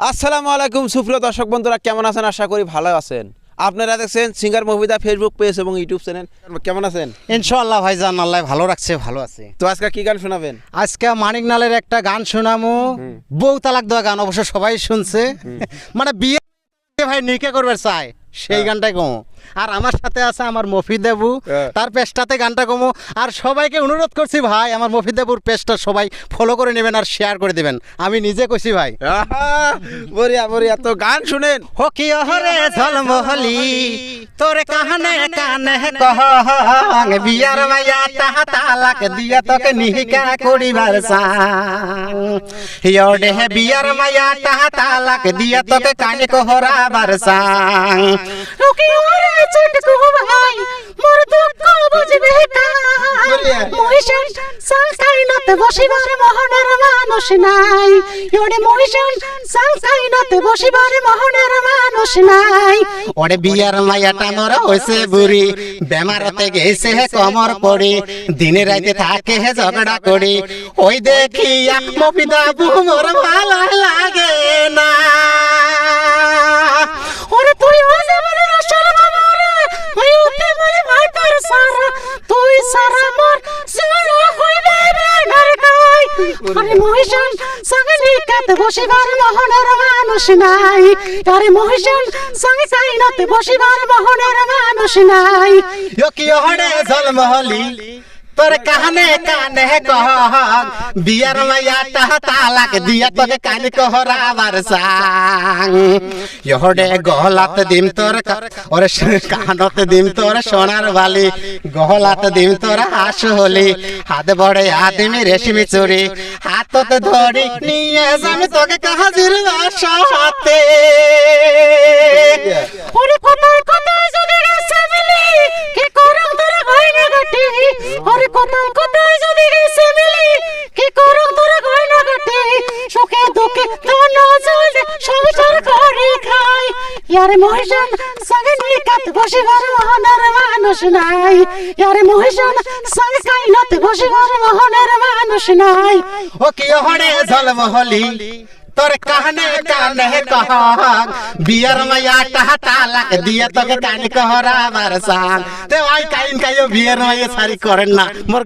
আসসালামু আলাইকুম সুপ্রিয় দর্শক বন্ধুরা কেমন আছেন? আশা করি ভালো আছেন। আপনারা দেখছেন সিঙ্গার মুভিদা ফেসবুক পেজ এবং ইউটিউব চ্যানেল কেমন আছেন? ইনশাল্লাহ ভাইজান আল্লাহ ভালো রাখছে ভালো আছে। তো আজকে কি গান শোনাবেন? আজকে মানিক নালের একটা গান শোনামো। বউ তালাক দেওয়া গান অবশ্য সবাই শুনছে। মানে বিয়ে ভাই নিকে করবে চায় সেই হ্যাঁ। গানটা কমো। আর আমার সাথে আছে আমার মফিদাবু হ্যাঁ। তার পেস্টাতে গানটা কমো। আর সবাইকে অনুরোধ করছি ভাই আমার মফিদাবুর পেজটা সবাই ফলো করে নেবেন আর শেয়ার করে দেবেন। আমি নিজে কইছি ভাই। বরিয়া বরিয়া তো গান শুনেন। হকি অহরে ঝলমহলি। তোর কাহনে কানে কহং বিয়ার মাইয়া তাহা তালাক দিয়া তোকে নিহিকা করিবার সাং ইয়ডে বিয়ার মাইয়া তাহা তালাক দিয়া তোকে কানে কোহরাবার সাং ওকে ওরে ছোট কুহবাই মহিষের সালসাইনাতে বসিবার মোহনের মানুষ নাই ওরে মহিষের সালসাইনাতে বসিবার মোহনের মানুষ নাই ওরে বিয়ার মায়াটা মোর হইছে বুড়ি বেমারতে গেছে হে কমর পড়ি দিনে রাতে থাকে হে ঝগড়া করি ওই দেখি মফিদা মোর ভালো লাগে না ওরে তুই মাঝে মাঝে রসল মামরে ওই উঠে বলে ভাই তোর সারা তুই সারা আরে মহিষান, সঙ্গে নিকাতে বসিবার মোহনের মানুষ নাই। আরে মহিষান, সঙ্গে সাইনাতে বসিবার মোহনের মানুষ নাই। ইয়কি হড়ে জলমহলি তোর কানে কানে কহ বিয়ার মাইয়া তাহা তালাক দিয়া তোকে কানে কহরা বারসাং ইহডে গহলাতে দিম তোর ওরে স- কানতে দিম তোর সোনার বালি গহলাতে দিম তোর হাস হলি হাতে বড়ে আদিমি রেশমি চুরি হাততে ধরি নিয়ে যাবি তোকে কাহাজির বাসাতে ওরে কোথায় কোথায় যদি গেছে মিলি কি করম তোরা গয়না গাটি ওরে কোথায় কোথায় যদি গেছে মিলি কি করম তোরা গয়না গাটি সুখে দুঃখে তোর নজর সংসার করে খাই। ইয়ারে মহিষান সঙ্গে নিকাত বসিবার মহনের মানুষ নাই। ইয়ারে মহিষান সঙ্গে কাইনাত মহনের মানুষ নাই। ও কি তোর কানে কানে বিয়ার দিয়া তোকে কানে কহরা তে আই কাইন কাইও বিয়ার সারি করেন না। মোর